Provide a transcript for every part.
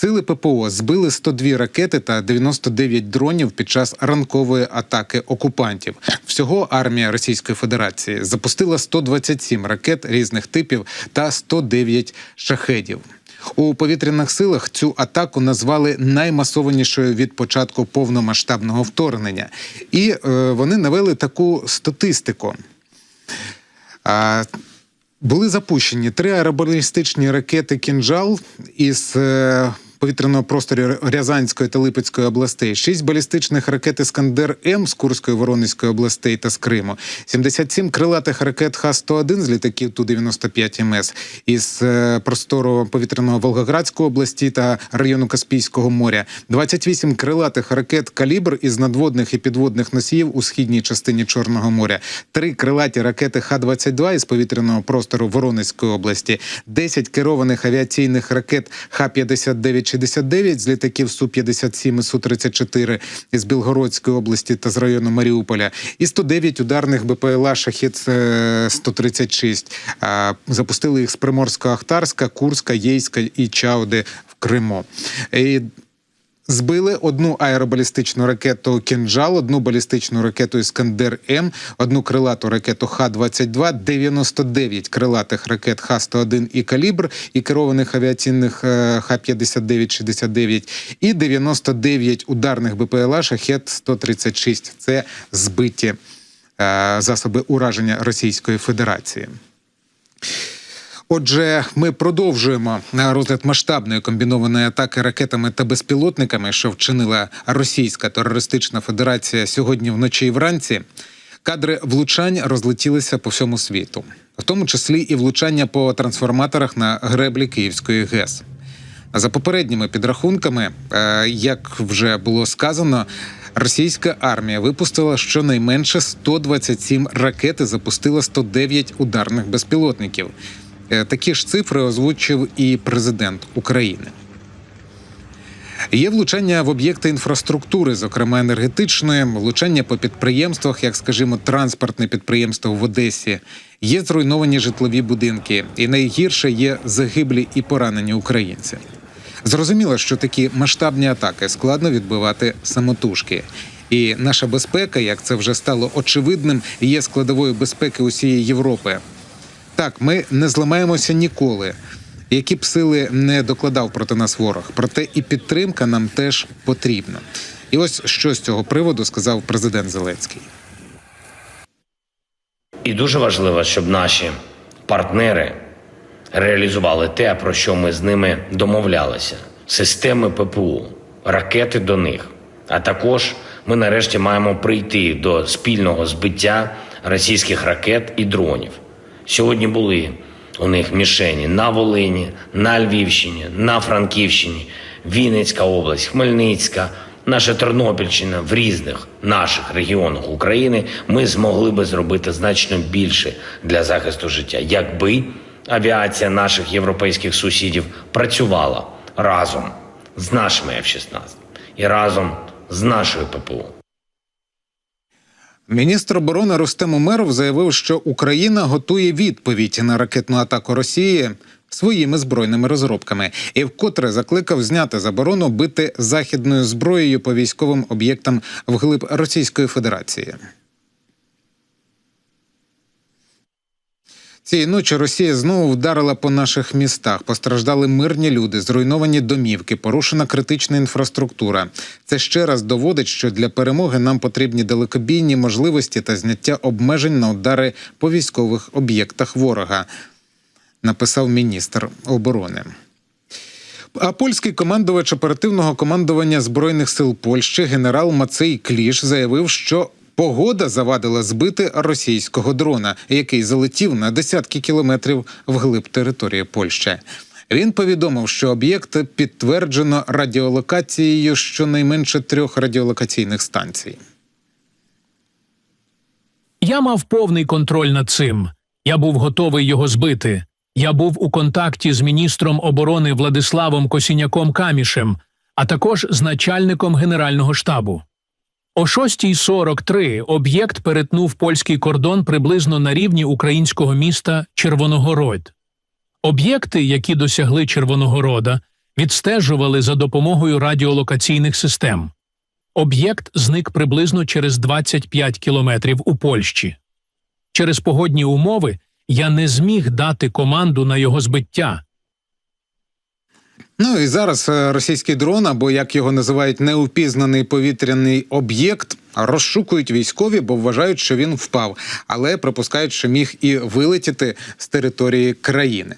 Сили ППО збили 102 ракети та 99 дронів під час ранкової атаки окупантів. Всього армія Російської Федерації запустила 127 ракет різних типів та 109 шахедів. У повітряних силах цю атаку назвали наймасованішою від початку повномасштабного вторгнення, і е, вони навели таку статистику. А, були запущені три аеробалістичні ракети Кінжал із е, повітряного простору Рязанської та Липецької областей, шість балістичних ракет Іскандер М з Курської Воронезької областей та з Криму, 77 крилатих ракет Х-101 з літаків Ту-95 МС із е, простору повітряного Волгоградської області та району Каспійського моря, 28 крилатих ракет Калібр із надводних і підводних носіїв у східній частині Чорного моря, три крилаті ракети Х-22 із повітряного простору Воронезької області, 10 керованих авіаційних ракет Х-59-69 з літаків Су-57 і Су-34 із Білгородської області та з району Маріуполя, і 109 ударних БПЛА Шахет-136. А, Запустили їх з Приморська, Ахтарська, Курська, Єйська і Чауди в Криму. І Збили одну аеробалістичну ракету Кінжал, одну балістичну ракету Іскандер М, одну крилату ракету Х-22, 99 крилатих ракет Х-101 і Калібр, і керованих авіаційних е, Х-59-69, і 99 ударних БПЛА Шахет-136. Це збиті е, засоби ураження Російської Федерації. Отже, ми продовжуємо розгляд масштабної комбінованої атаки ракетами та безпілотниками, що вчинила Російська терористична федерація сьогодні вночі і вранці. Кадри влучань розлетілися по всьому світу, в тому числі і влучання по трансформаторах на греблі Київської ГЕС. За попередніми підрахунками, е, як вже було сказано, російська армія випустила щонайменше 127 ракет і запустила 109 ударних безпілотників. Е, Такі ж цифри озвучив і президент України. Є влучання в об'єкти інфраструктури, зокрема енергетичної, влучання по підприємствах, як скажімо, транспортне підприємство в Одесі. Є зруйновані житлові будинки, і найгірше є загиблі і поранені українці. Зрозуміло, що такі масштабні атаки складно відбивати самотужки. І наша безпека, як це вже стало очевидним, є складовою безпеки усієї Європи. Так, ми не зламаємося ніколи. Які б сили не докладав проти нас ворог, проте і підтримка нам теж потрібна. І ось що з цього приводу сказав президент Зеленський. І дуже важливо, щоб наші партнери реалізували те, про що ми з ними домовлялися: системи ППУ, ракети до них. А також ми нарешті маємо прийти до спільного збиття російських ракет і дронів. Сьогодні були у них мішені на Волині, на Львівщині, на Франківщині, Вінницька область, Хмельницька, наша Тернопільщина в різних наших регіонах України. Ми змогли би зробити значно більше для захисту життя, якби авіація наших європейських сусідів працювала разом з нашими F-16 і разом з нашою ППУ. Міністр оборони Рустем Умеров заявив, що Україна готує відповідь на ракетну атаку Росії своїми збройними розробками, і вкотре закликав зняти заборону бити західною зброєю по військовим об'єктам вглиб Російської Федерації. Цієї ночі Росія знову вдарила по наших містах. Постраждали мирні люди, зруйновані домівки, порушена критична інфраструктура. Це ще раз доводить, що для перемоги нам потрібні далекобійні можливості та зняття обмежень на удари по військових об'єктах ворога. Написав міністр оборони. А польський командувач оперативного командування збройних сил Польщі генерал Мацей Кліш заявив, що погода завадила збити російського дрона, який залетів на десятки кілометрів вглиб території Польщі. Він повідомив, що об'єкт підтверджено радіолокацією щонайменше трьох радіолокаційних станцій. Я мав повний контроль над цим. Я був готовий його збити. Я був у контакті з міністром оборони Владиславом Косіняком Камішем, а також з начальником Генерального штабу. О 6.43 об'єкт перетнув польський кордон приблизно на рівні українського міста Червоногород. Об'єкти, які досягли Червоногорода, відстежували за допомогою радіолокаційних систем. Об'єкт зник приблизно через 25 кілометрів у Польщі. Через погодні умови я не зміг дати команду на його збиття. Ну і зараз е, російський дрон, або як його називають, неупізнаний повітряний об'єкт, розшукують військові, бо вважають, що він впав, але припускають, що міг і вилетіти з території країни.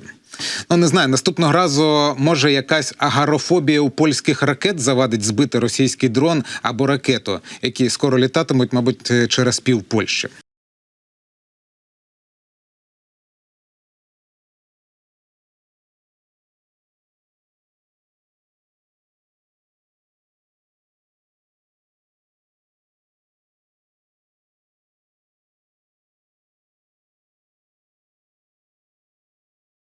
Ну не знаю, наступного разу може якась агарофобія у польських ракет завадить збити російський дрон або ракету, які скоро літатимуть, мабуть, е, через пів Польщі.